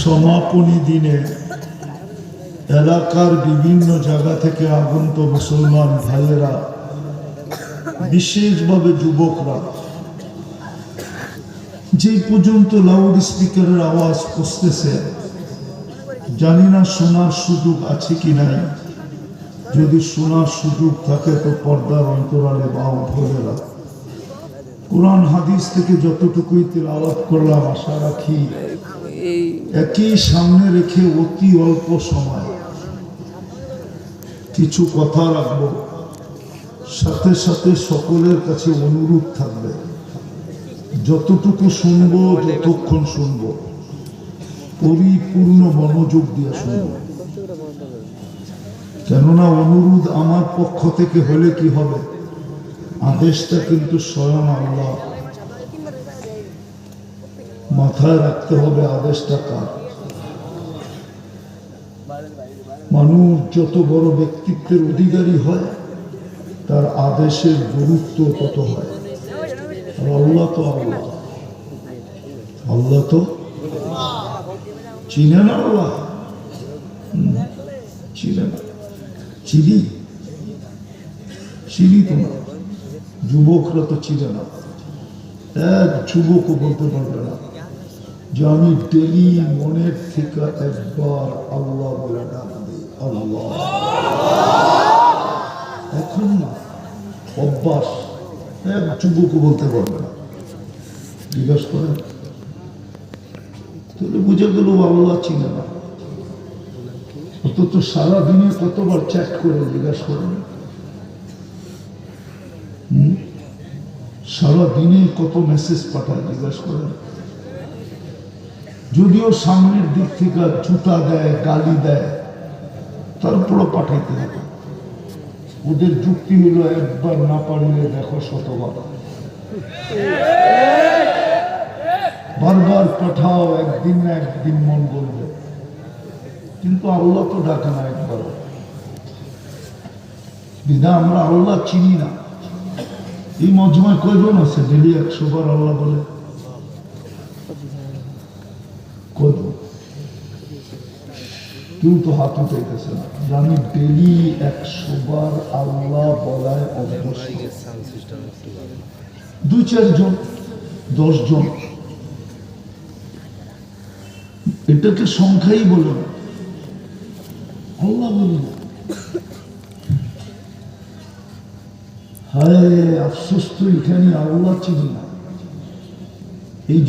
সমাপনী দিনে এলাকার বিভিন্ন জায়গা থেকে আগন্ত মুসলমান ভাইয়েরা, বিশেষভাবে যুবকরা যে পর্যন্ত লাউড স্পিকারের আওয়াজ পৌঁছতেছে জানি না শোনার সুযোগ আছে কি নাই। যদি শোনার সুযোগ থাকে তো পর্দার অন্তরালে বাউ ভোলেরা কোরআন হাদিস থেকে যতটুকুই তেলাওয়াত করলাম, আশা রাখি একই সামনে রেখে অতি অল্প সময় কিছু কথা রাখব। সাথে সাথে সকলের কাছে অনুরোধ থাকবে, যতটুকু শুনব, যতক্ষণ শুনব। পরিপূর্ণ মনোযোগ দিয়ে শুনব। কেননা অনুরোধ আমার পক্ষ থেকে হলে কি হবে? আদেশটা কিন্তু স্বয়ং আল্লাহ। মাথায় রাখতে হবে আদেশটা কার? মানুষ যত বড় ব্যক্তিত্বের অধিকারী হয় তার আদেশের গুরুত্ব তত হয়। আল্লাহ তো আল্লাহ। আল্লাহ তো চিনে না আল্লাহ? হুম, চিনে চিনি? চিনি তো না যুবকরা তো চিনে না এক যুবকও বলতে পারবে না। যে আমি ডেলি মনের থেকে একবার আল্লাহ বলে ডাক দিই, আল্লাহ। এখন না, অভ্যাস। এক যুবকও বলতে পারবে না। জিজ্ঞাসা করেন, তাহলে বুঝে গেল আল্লাহ চিনে না। অথচ সারাদিনে কতবার চ্যাট করে জিজ্ঞাসা করেন? সারাদিনে কত মেসেজ পাঠায়, জিজ্ঞাসা করেন। যদিও সামনের দিক থেকে জুতা দেয়, গালি দেয়, তারপরও পাঠাইতে হবে। ওদের যুক্তি হলো, একবার না পারলে দেখো শতবার বারবার পাঠাও, একদিন না একদিন মন বলবে কিন্তু আল্লাহ তো ডাকে না একবার বিধা আমরা আল্লাহ চিনি না। এই মজমায় কয়জন আছে ডেলি একশো বার আল্লাহ বলে? কয়জন? কেউ তো হাত উঠাইতেছে না। ডেলি একশো বার আল্লাহ বলায় দুই চারজন দশ জন এটাকে সংখ্যাই বলে আল্লাহ বলে না হায় আফসোস তো এখানে আল্লাহ চিনি না। এই